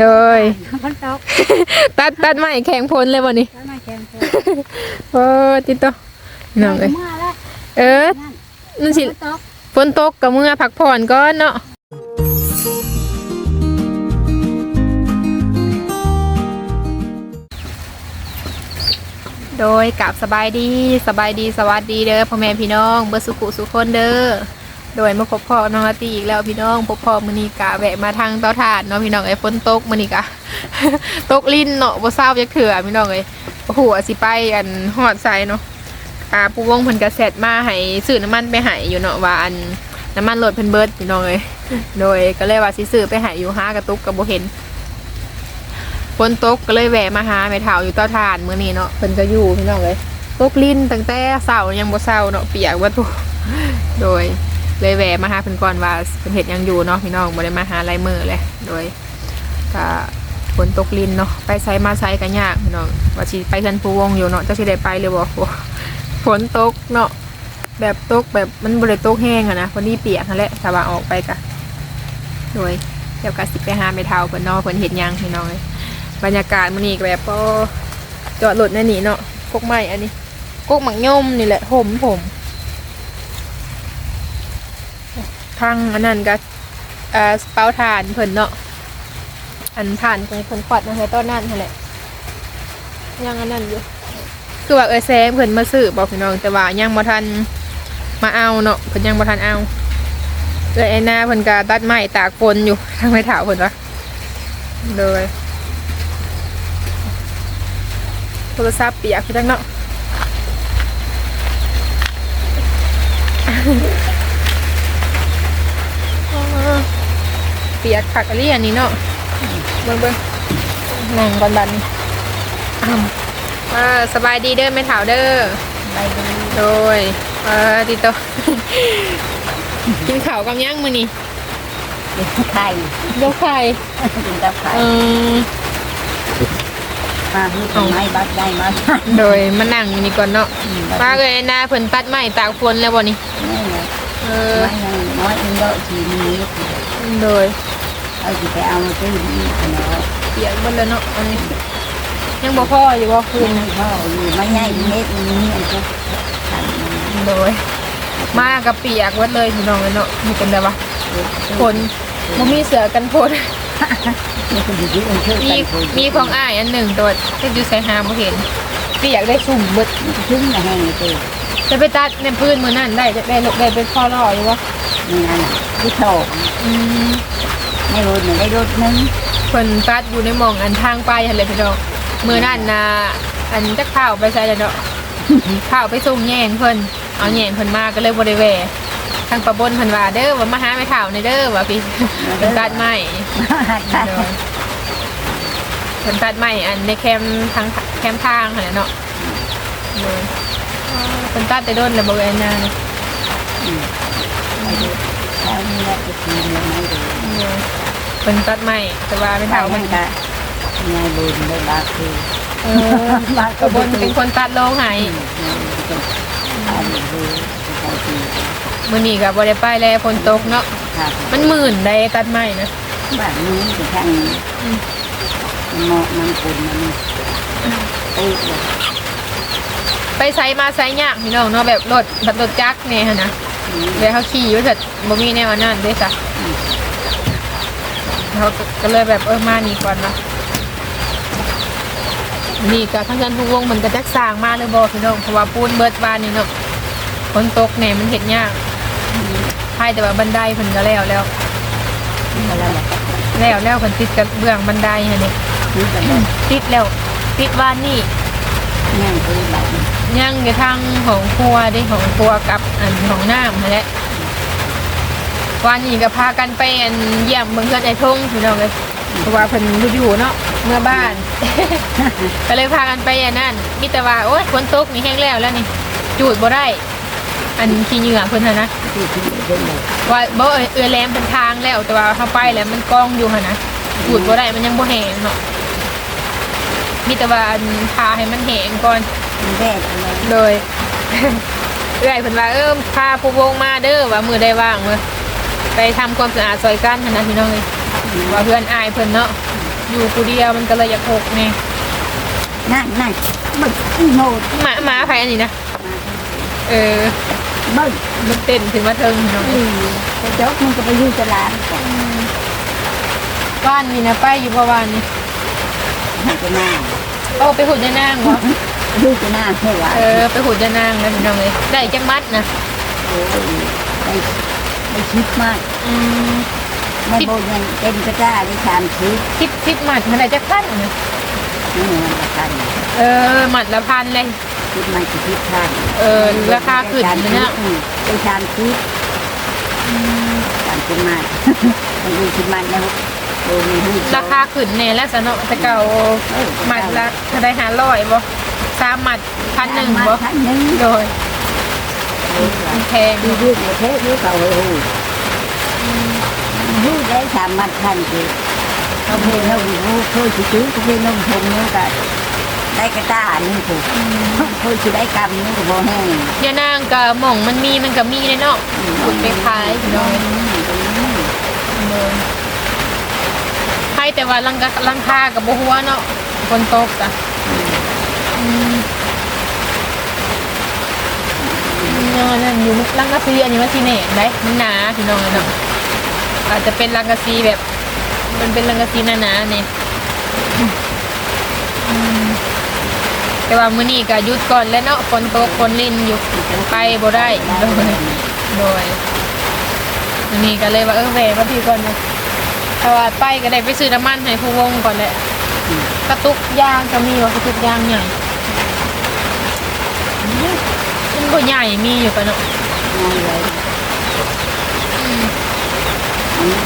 โดยคนตกตัดตัดไม้แข็งพ้นเลยบ่นี่แล้วมาแข่งคนโอ้ติดต่อน้องเอ้ยเมื่อแล้วเออนั่นนั่นสิคนตกฝนตกกับเมื่อพักผ่อนก่อนเนาะโดยกับสบายดีสบายดีสวัสดีเด้อพ่อแม่พี่น้องเบอร์สุขุสุขคนเด้อ โดยมาพบพ่อน้องอาตีอีกแล้วพี่น้องพบพ่อมือนีกะแวะมาทางเตาถ่านเนาะพี่น้องไอ้ฝนตกมือนีกะตกลิ้นเนาะบ่เศร้าจักเถื่อพี่น้องเอ้ยโอ้โหสิไปอันฮอดไซเนาะอ่าผู้วงเพิ่นก็เสร็จมาให้ซื้อน้ำมันไปให้อยู่เนาะว่าอันน้ำมันรถเพิ่นเบิดพี่น้องเอ้ยโดยก็เลยว่าสิซื้อไปให้อยู่ห้ากระตุกก็บ่เห็นฝนตกก็เลยแวะมาหาแม่เฒ่าอยู่เตาถ่านมื้อนี้เนาะเพิ่นก็อยู่พี่น้องเอ้ยตกลิ้นตั้งแต่เช้ายังบ่เช้าเนาะเปียกว่าทุกโดย เลยแวะมาหาเพิ่นก่อนว่าเพิ่นเฮ็ดหยังอยู่เนาะพี่น้องบ่ได้มาหาลายมือเลยโดยก็ฝนตกลินเนาะไปไสมาไสก็ยากพี่น้องว่าสิไปเพิ่นผู้วงอยู่เนาะจะสิได้ไปหรือบ่ฝนตกเนาะแบบตกแบบมันบริตกแห้งอะนะวันนี้เปียกนั่นแหละถ้าว่าออกไปกะโดยเดี๋ยวกะสิไปหาไม่เท่าเพิ่นเนอเพิ่นเห็นยังพี่น้องบรรยากาศมันนี่ก็แบบพอจอดรถในนี่เนาะกกไม้อันนี้กกหมักย่มนี่แหละผมผม ทางอันนั้นก็เอ่อเป้าถ่านเพิ่นเนาะอันถ่านของเพิ่นขวัดนะคะต้นนั่นแหละยังอันนั้นอยู่คือว่าเออแซมเพิ่นมาซื้อบอกพี่น้องแต่ว่ายังบ่ทันมาเอาเนาะเพิ่นยังบ่ทันเอาเออไอ้หน้าเพิ่นก็ตัดไม้ตากฝนอยู่ทางไม้ถาวเพิ่นว่าเลยโทรศัพท์เปียกพี่จังเนาะ เปียกคักอะลีอันนี้เนาะเบิ่งเบิ่งนั่งก่อนบัดนี้อ้ำอ่าสบายดีเด้อแม่ถาวเด้อไปดูโดยเออติโตกินข้าวกับย่างมือนี่เป็นไข่ยกไข่กินกับไข่เออมาที่ทำไมบัดได้มาใช่โดยมานั่งอยู่นี่ก่อนเนาะป้าเอ้ยนาเพิ่นตัดไม้ตากฝนแล้วบ่นี่นี่ไงเออไม่ยัง น้อยยังเยอะทีนี้โดยเอาสิไปเอามาซื้อนี่เนาะเปียกเบิดแล้วเนาะอันนี้ยังบ่พออยู่บ่คืคืนนพ่ออยู่ไม่ใหญ่เม็ดนี้อันก็ทำโดยมากับเปียกเบิดเลยพี่น้องเลยเนาะมีเป็นแบบว่าฝนบ่มีเสือกันฝนนี่คือดีอันชื่อมีมีของอ้ายอันหนึ่งตัวที่อยู่ใส่หาบ่เห็นเปียกได้สุ่มเบิดขึ้นมาแห้งเลยจะไปตัดในพื้นมือนั่นได้ได้ได้ได้เป็นข้อล่ออยู่วะ นี่นั่นที่โถอืมในรถได้รถนึงเพิ่นตัดอยู่ในหมองอันทางไปหั่นเลยพี่น้องมือนั่นนะอันจักข้าวไปใส่แล้วเนาะข้าวไปส่งแย่งเพิ่นเอาแย่งเพิ่นมาก็เลยบ่ได้แหวทางประบนเพิ่นว่าเด้อว่ามาหาไม่ข้าวในเด้อว่าพี่เพิ่นตัดไม้เด้อเพิ่นตัดไม้อันในแคมป์ทางแคมป์ทางหั่นแหละเนาะเด้อเพิ่นตัดแต่โดนแล้วบ่เอ้ยนาง แล้วนี่แหละจะกินยังไงดูเป็นตัดใหม่แต่ว่าไม่เท่าเท่ามัมันนก็ยายบุญได้บาคือเออบากบนเป็นคนตัดโลงให้อันนี้คือใช่ที่มื้อนี้ก็บ่ได้ไปแล้วฝนตกเนาะครับมันหมื่นได้ตัดใหม่นะบ้านนี้จะทางเหมาะมันคุณมันตีเลยไปไสมาไสยากพี่น้องเนาะแบบรถบัดรถจักรเนี่ยหั่นนะ เวลาเขาขี่อยู่เถิดบ่มีแนวอันนั้นเด้จ้ะเขาก็เลยแบบเออมานี่ก่อนเนาะนี่ก็ทั้งนั้นผู้วงมันก็จักสร้างมาหรือบ่พี่น้องเพราะว่าปูนเบิดบ้านนี่เนาะฝนตกแหน่มันเฮ็ดยากให้แต่ว่าบันไดเพิ่นก็แล้วแล้วอะไรล่ะแล้วแล้วเพิ่นติดกับเบื้องบันไดฮะนี่คือแบบติดแล้วติดว่านนี่ย่างคือแบบ ยังอยู่ทางของครัวได้ของครัวกับอันของน้ำนั่นแหละวันนี้ก็พากันไปอันเยี่ยมเมืองเพื่อนไอ้ทงพี่น้องเลยเพราะว่าเพิ่นอยู่อยู่เนาะเมื่อบ้าน ก็เลยพากันไปอันนั้นมิตรว่าโอ๊ยฝนตกนี่แห้งแล้วแล้วนี่ จูดบ่ได้ อันขี้เหงื่อเพิ่นน่ะนะว่าบ่เอ่ยเอือแลมเป็นทางแล้วแต่ว่าเข้าไปแล้วมันกองอยู่หั่นนะจูดบ่ได้มันยังบ่แห้งเนาะมีแต่ว่าอันทาให้มันแห้งก่อน แดดอะไรเลยเอื้อยเพิ่นว่าเออพาผู้วงมาเด้อว่ามือได้ว่างเว้ยไปทำความสะอาดซอยกันหั่นนะพี่น้องเอ้ยว่าเพื่อนอายเพิ่นเนาะอยู่กูเดียวมันก็เลยอยากหกไงนั่นนั่นบึกอีโนดหมาหมาใครอันนี้นะเออบึกมันเต้นถึงมาเทิงพี่น้องอืมแต่เจ้ามันก็ไปอยู่ตลาดก่อนบ้านนี่นะไปอยู่ประวันนี้ให้ไปหน้าโอ้ไปหุ่นยานางวะ อยู่ที่หน้าเท่าไหร่เออ ไปหุ่นยานางแล้วพี่น้องเลยได้จังมัดนะโอ้ยได้ได้ชิดมากอืมไม่โบยังเป็นกระจ้าได้ชามชิดคิดคิดมัดมันได้จะพันนะนี่มันราคาเออหมัดละพันเลยชิดมันคือชิดท่านเออราคาขึ้นเลยนะได้ชามชิดชามชิดมากมันดูชิดมันแล้วดูมีหุ้นราคาขึ้นแน่แล้วสนอแต่เก่าหมัดละเท่าได้หาร้อยบ่ สามหมัดพันหนึ่งบ่พันหนึ่งโดยมันแพงดูยืดประเทศนี้เขาเลยดูได้สามมัดพันคือเขาเพลงเราดูเคยซื้อเขาเพลงน้องชมเนี่ยก็ได้กระต้านี่ถูกเคยซื้อได้กำนี่ก็พอแห้งยานางกับหม่องมันมีมันก็มีเลยเนาะขุดไปขายพี่น้องเออให้แต่ว่าลังกะลังคากับบ่หัวเนาะคนตกจ้ะ อืมเนนั่นอยู่ลังกะซีอันนี้ว่าซีเน่ได้มันหนาพี่น้องเนาะอาจจะเป็นลังกะซีแบบ มันเป็นลังกะซีหนาๆเนี่ยแต่ว่ามื้อนี้ก็หยุดก่อนแล้วเนาะฝนตกฝนลินอยู่ไปบ่ได้โดยโดยมื้อนี้ก็เลยว่าเออแหวมาพี่ก่อนนะแต่ว่าไปก็ได้ไปซื้อน้ำมันให้ผู้วงก่อนแหละกระตุกยางก็มีว่ากระตุกยางใหญ่มัน บ่ใหญ่มีอยู่กันเนาะงานเลยอืม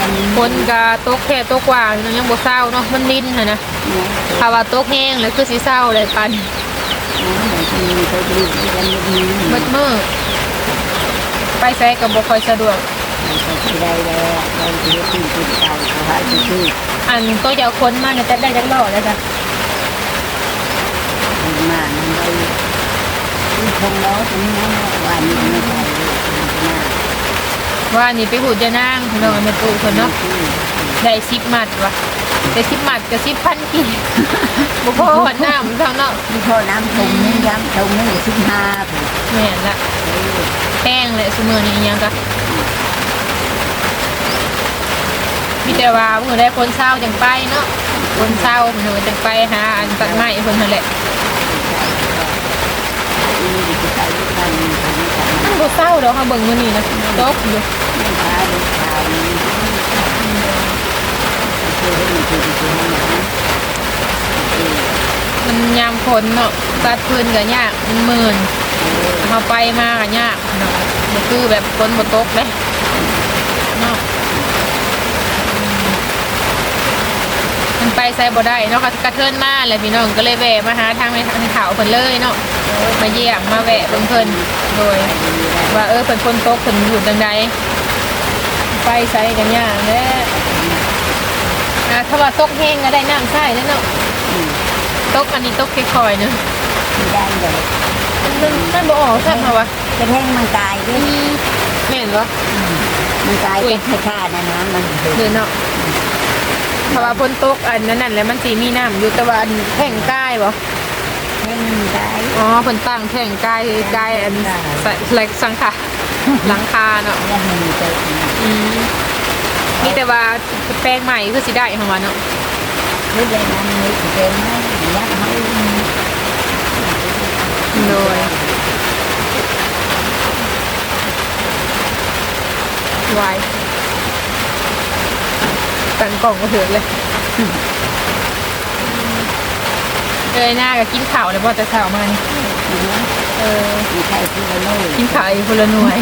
อันนี้มันฝนก็ตกแค่ตกกว่าพี่น้องยังบ่เศร้าเนาะมันลินหั่นนะถ้าว่าตกแห้งแล้วคือสิเศร้าเลยปันมีเคยดูกันมีมืดมืดไปไสก็บ่ค่อยสะดวกที่ได้แล้วเราจะตื่นตื่นเก่าเขาให้ตื่นอันตัวจะเอาคนมาเนี่ยจะได้จักรอบแล้วจ้ะมามันได้ที่ คงแล้วตรงนี้นะวันนี้ไม่ใช่มาว่านี่ไปหูจะนั่งพี่น้องแม่ตู่เพิ่นเนาะได้10มัดว่ะได้10มัดก็10,000กีบบ่พอหอดน้ำเท่าเนาะที่พ่อน้ำตรงนี้ย้ำตรงนี้สิบห้าถูกแม่นละแป้งแหละซุมื้อนี้อิหยังก็มีแต่ว่ามื้อใดคนเช้าจังไปเนาะคนเช้าเพิ่นว่าจังไปหาอันตัดไม้เพิ่นนั่นแหละ ที่จะใช้ทุกวันนี้มันบ่เช้าดอค่ะเบิ่งมื้อนี้นะตกอยู่มันคือคือห้มันมันยามฝนเนาะตัดพื้นก็ยากมันหมื่นเฮาไปมาก็ยากเนาะบ่คือแบบฝนบ่ตกเด้เนาะอืม มันไปใส่บ่ได้เนาะก็กระเทินมาแหละพี่น้องก็เลยแวะมาหาทางในทางเขาเพิ่นเลยเนาะมาเยี่ยมมาแวะเบิ่งเพิ่นโดย ว่าเออเพิ่นฝนตกเพิ่นอยู่จังใดไปใส่กันยากแหละอ่าถ้าว่าตกแห้งก็ได้น้ำใช้แล้วเนาะตกอันนี้ตกค่อยๆเนอะไม่ได้เลยมันมันบ่ออกสักเหรอวะจะแท่งมันกายด้วยแม่นวะมันกายเป็นให้ค่านะน้ำมันเดินเนาะ ถ้าว่าฝนตกอันนั้นนั่นแหละมันสีมีน้ำอยู่แต่ว่าอันแท่งกายบ่แท่งมันกายอ๋อเพิ่นตั้งแท่งกายกายอันใส่แหลกสังค่ะหลังคาเนาะแล้วให้มันใจอืมมีแต่ว่าแปลงใหม่คือสิได้ของมันเนาะหรือเลยน้ำนี้จะเป็นไหมยักษ์ให้โดยไวาย ตั้งกล่องก็เถิดเลยเอ้ยหน้าก็กินข้าวเลยพอแต่เช้ามานี่เออมีใครพูดแล้วกินข้าวอีกคนละหน่วย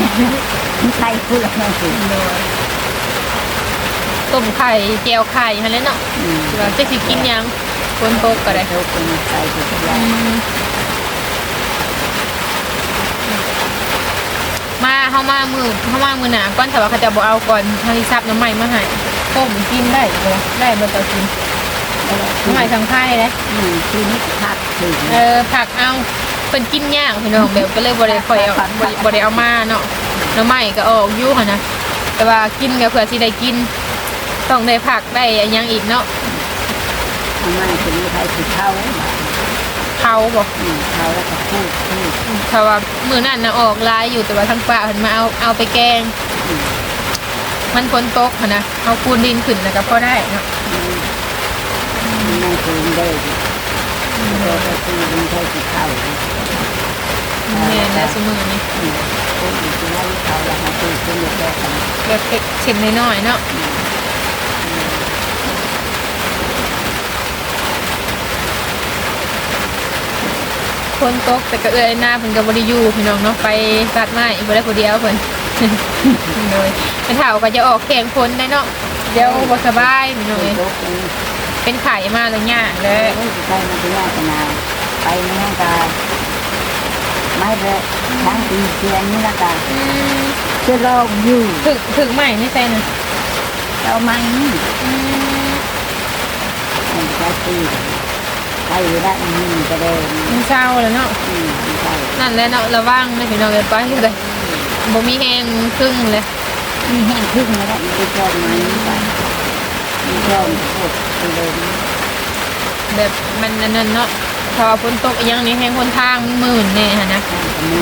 มีใครพูดแล้วสิหน่วยต้มไข่แจวไข่ฮันแหล้วเนาะอืมว่าจะสิกินหยังคนโตกก็ได้เราเป็นใครจะเป็นอืมมาเฮามามือเฮามามือหนาก่อนแต่ว่าเขาจะบ่เอาก่อนเฮาสิซับน้ำใหม่มาให้ ต้มกินได้บ่ได้บ่ต้องกินน้ำใหม่ทางไข่เด้อืมคือนี่พักถึงเออผักเอาเป็นกินยากพี่น้องแบบก็เลยบ่ได้ค่อยเอาบ่บ่ได้เอามาเนาะหน้ำใหม่ก็ออกอยู่หั่นนะแต่ว่ากินก็เผื่อสิได้กิน ต้องได้ผักได้อันหยังอีกเนาะำไมถึงใครสิเข้าเขาบอกอืมเข้าแล้วก็พูดพูดถ้าว่ามือนั่นนะออกลายอยู่แต่ว่าทางป่าเพิ่นมาเอาเอาไปแกงอื มมันฝนตกหั้นนะเอาปูนดินขึ้นนะก็พอได้เนาะไม่คืนได้เราก็คือมันใครสิเข้าแม่นและสมือนี่อืมพูดอยู่ที่ไหนเขาแล้วมาพูดขึ้นมาแก้กันแบบเผ็ดเข็มน้อยๆเนาะฝนตกแต่ก็เอื้อยหน้าเพิ่นก็บ่ได้อยู่พี่น้องเนาะไปตัดไม้บ่ได้ผู้เดียวเพิ่น เลยเป็นเฒ่าก็จะออกแข่งฝนได้เนาะเดี๋ยวบ่สบายพี่อยเป็นไข้มาแล้วยากเลยไปมาที่ว่ากันนาไปไม่ให้กาไม่เลยทั้งปีเชียนนี่ละกันจะลองอยู่ถึงถึงใหม่นี่ใช่นเราไม่นี่อืมมันจะตีไปละนี่ก็ได้มันเศร้าแล้วเนาะนั่นแหละเนาะระวังนะพี่น้องเอ้ยไปเลย บ่มีแห้งครึ่งเลยมีแห้งขึ้นแล้วมันจะจอมมันไปมันจอมพวกไปเลยแบบมันนั่นนะเนาะพอฝนตกอีกอยังนี้แห้งคนทางหมื่นแน่ฮะนะ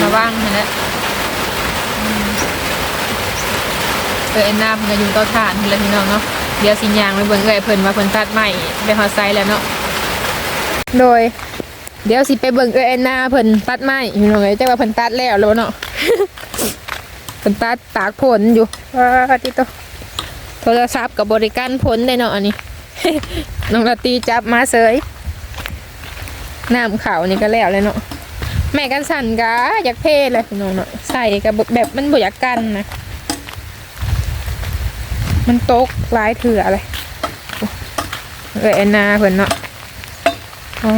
ระวังฮะนะเออไอ้หน้าเพิ่นก็อยู่เตาถ่านเพิ่นลยพี่น้องเนาะเดี๋ยวสิยางไปเบิ่งเอ้ยเพิ่นว่าเพิ่นตัดใหม่ไปฮอดไซส์แล้วเนาะโดย เดี๋ยวสิไปเบิ่งเอ้ยไอ้หน้าเพิ่นตัดใหม่พี่น้องเอ้ยแต่ว่าเพิ่นตัดแล้วแล้วเนาะ เพิ่นตัดตากผลอยู่ว่าติโตโทรศัพท์กับบริการผลได้เนาะอันนี้น้องละตีจับมาเสยน้ำขาวนี่ก็แล้วเลยเนาะแม่กันสั่นกะอยากเพ่เลยพี่น้องเนาะใส่กับแบบมันบ่อยากกันนะมันตกหลายเถื่อเลยเออแอนนาเพิ่นเนาะอ๋อ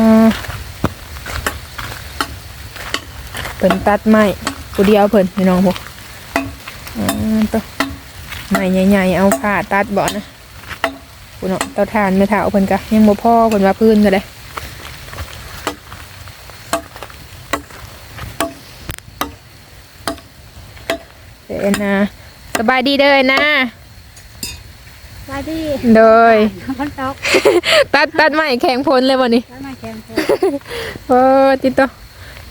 เพิ่นตัดไม้ผู้เดียวเพิ่นพี่น้องพวกอ๋อ ตัวไม้ใหญ่ๆเอาผ้าตัดบ่นะคุณเนาะเตาถ่านไม่เท่าเพิ่นกะยังบ่พอเพิ่นว่าพื้นก็ได้เด้อนะสบายดีเด้อนะไปดิโดยมันตกตัดตัดไม้แข็งพ้นเลยวันนี้แล้วมาแข่งกันโอ้ติดต่อ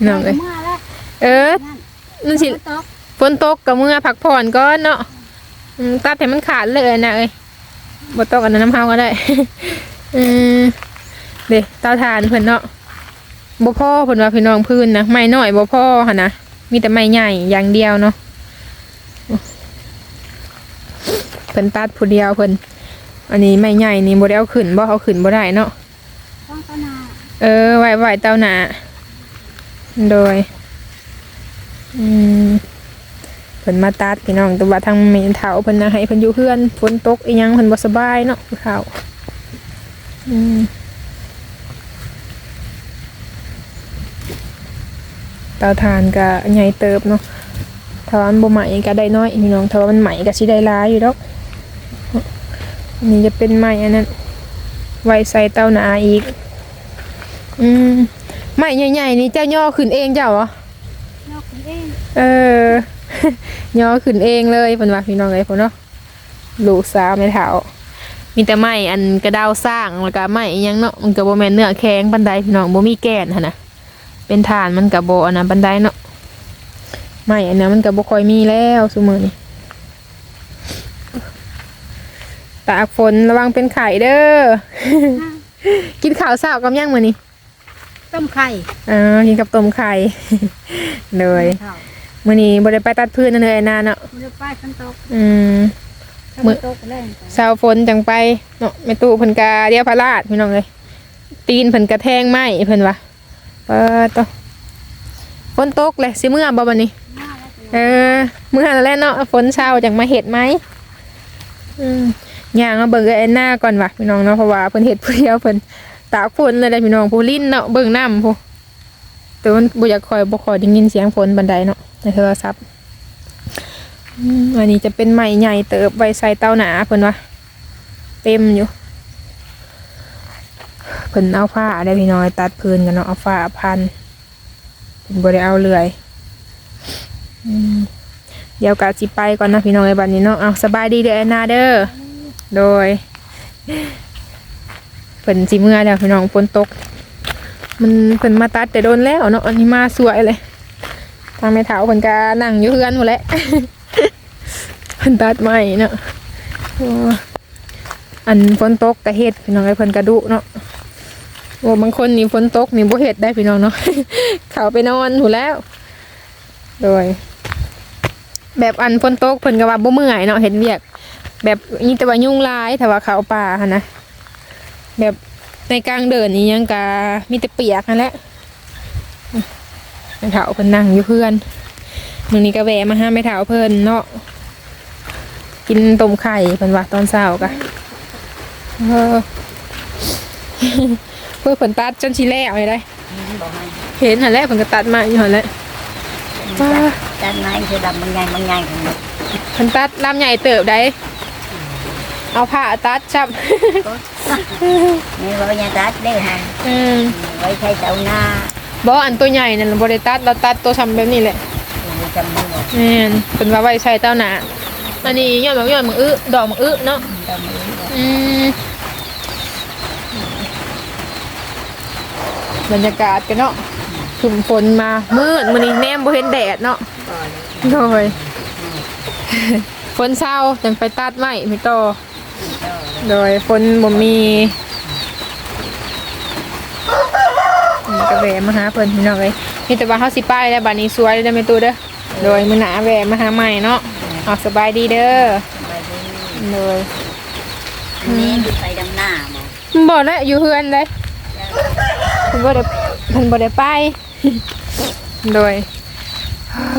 น้องเอ้ยเมื่อแล้วเออนั่นนั่นสิมันตก ฝนตกกับเมื่อพักผ่อนก่อนเนาะอืมตัดให้มันขาดเลยนะเอ้ยบ่ต้องอันนั้นน้ำเฮาก็ได้อืมเด้เตาถ่านเพิ่นเนาะบ่พอเพิ่นว่าพี่น้องพื้นนะไม้น้อยบ่พอหั่นนะมีแต่ไม้ใหญ่อย่างเดียวเนาะเพิ่นตัดผู้เดียวเพิ่นอันนี้ไม้ใหญ่นี่บ่ได้เอาขึ้นบ่เอาขึ้นบ่ได้เนาะต้องตนาเออไว้ไว้เต้าหนาโดย อืม เพิ่นมาตัดพี่น้องแตัวว่าทางเมนเถาเพิ่นนะให้เพิ่นอยู่เพื่อนฝนตกอีหยังเพิ่นบ่สบายเนาะผู้เฒ่าอืมเตาถ่านก็ใหญ่เติบเนาะถ้าว่ามันบ่ใหม่ก็ได้น้อยพี่น้องถ้าว่ามันใหม่ก็สิได้หลายอยู่ดอกอันนี้จะเป็นไม้อันนั้น ไว้ใส่เตาหนาอีก อืมไม้ใหญ่ๆนี่เจ้าย่อขึ้นเองเจ้าเหรอนอกเอง เออ ย่อขึ้นเองเลยเพิ่นว่าพี่น้องเอ้ยพุ่นเนาะลูกสาวแม่เฒ่ามีแต่ไม้อันกระดาวสร้างแล้วก็ไม้อิหยังเนาะมันก็บ่แม่นเนื้อแข็งปานใดพี่น้องบ่มีแก่นหั่นน่ะเป็นฐานมันก็บ่อันนั้นปานใดเนาะไม้อันนั้นมันก็บ่ค่อยมีแล้วซุมื้อนี้ตากฝนระวังเป็นไข้เด้อ กินข้าวเช้ากับหยังมื้อนี้ต้มไข่ อ่า กินกับต้มไข่ เลยข้าว มื่อนี้บริไปตัดพืชนั่นเลยนานเนาะมันจะไปฝนตกอืมถ้ามื้ฝอนตกแรงไปเช้าฝนจังไปเนาะแม่ตู้เพิ่นกาเดียวพระราชพี่น้องเลยตีนเพิ่นกระแทงไม้เพิ่นวะเออต่อฝนตกเลยสิเมื่อบ่บัดนี้ มาแล้วสิเออเมื่อแล้วแหละเนาะฝนเช้าจังมาเห็ดไหมอืมย่างมาเบิ่งกับแอนนาก่อนว่ะพี่น้องเนาะเพราะว่าเพิ่นเห็ดผู้เดียวเพิ่นตากฝนเลยแหละพี่น้องผู้ลิ้นเนาะเบิ่งน้ำผู้แต่มันบ่อยากคอยบ่คอยได้ยินเสียงฝนบันไดเนาะ ในโทรศัพท์อันนี้จะเป็นไม้ใหญ่เติบไว้ใส่เตาหนาเพิ่นว่าเต็มอยู่เพิ่นเอาผ้าได้พี่น้อยตัดพื้นกันเนาะเอาผ้าพันเพิ่นบ่ได้เอาเลื่อยเดี๋ยวกะจิไปก่อนนะพี่น้องไอ้บันนี้เนาะเอาสบายดีเด้อแอนนาเด้อโดยเผินพิ่นสิเมื่อแล้วพี่น้องฝนตก มันเพิ่นมาตัดแต่โดนแล้วเนาะอันนี้มาสวยเลย ทางแม่เฒ่าเพิ่นก็นั่งอยู่เฮือนหมดแหละเพิ่นตัดใหม่เนาะอันฝนตกก็เฮ็ดพี่น้องไอ้เพิ่นก็ดุเนาะโอ้บางคนนี่ฝนตกนี่บ่เฮ็ดได้พี่น้องเนาะเขาไปนอนหูแล้วโดย แบบอันฝนตกเพิ่นก็ว่าบ่เมื่อยเนาะเห็นเวียก แบบนี่แต่ว่ายุ่งลายถ้าว่าเขาป่าหั่นนะแบบในกลางเดินนี่ยังกะมีแต่เปียกนั่นแหละ แม่เฒ่าเพิ่นนั่งอยู่เพื่อนมื้อนี้ก็แวะมาหาแม่เฒ่าเพิ่นเนาะกินต้มไข่เพิ่นว่าตอนเช้ากะเออเพื่อเพิ่นตัดจนสิแล้วเลยได้บอกให้เห็นหั่นแหละเพิ่นก็ตัดมาอยู่หั่นแหละว้าด้านในคือดำมันใหญ่มันใหญ่ของมันเพิ่นตัดลำใหญ่เติบได้เอาผ้าตัดจับนี่ว่ายังตัดได้ฮะอืมไว้ใช้เจ้าหน้า บ่อันตัวใหญ่นั่นบ่ได้ตัดเราตัดตัวทำแบบนี้แหละจำไม่หมดแม่นเป็นว่าไว้ใช้เต้าหนาอันนี้ยอดบักยอดมังอึดอกมังอึเนาะจำไม่หมดอืมบรรยากาศกันเนาะถุมฝนมามืดมื้อนี้แนมบ่เห็นแดดเนาะโดยฝนเศร้าจังไปตัดไม้ไม่ต่อโดยฝนบ่มีนี่ ก็แวะมาหาเพิ่นพี่น้องเอ้ยมีแต่ว่าเฮาสิไปแล้วบัดนี้สวยได้อแม่ตู้เด้อโดยมื้อหน้าแวะมาหาใหม่เนาะเอาสบายดีเด้อไปดูโดยอันนี้คือไปดำหน้าบอกบ่ได้อยู่เฮือนเลยเพิ่นบ่ได้เพิ่นบ่ได้ไปโดย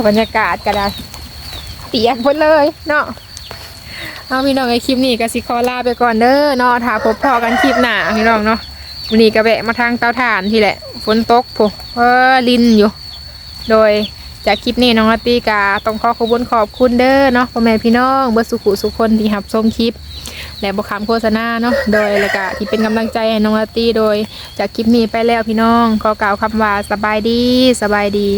บรรยากาศก็ได้เปียกหมดเลยเนาะเอาพี่น้องไอคลิปนี้ก็สิขอลาไปก่อนเด้อเนาะถ้าพบพอกันคลิปหน้าพี่น้องเนาะ วันนี้ก็แวะมาทางเตาถ่านที่แหละ ฝนตกพุเออลินอยู่ โดยจากคลิปนี้น้องลาตีกาต้องขอขอบคุณขอบคุณเด้อเนาะพ่อแม่พี่น้องเบอร์สุขุสุขคนที่หับชมคลิป และบทคำโฆษณาเนาะโดยแล้วก็ที่เป็นกำลังใจให้น้องลาตีโดย จากคลิปนี้ไปแล้วพี่น้องขอกล่าวคำว่าสบายดีสบายดี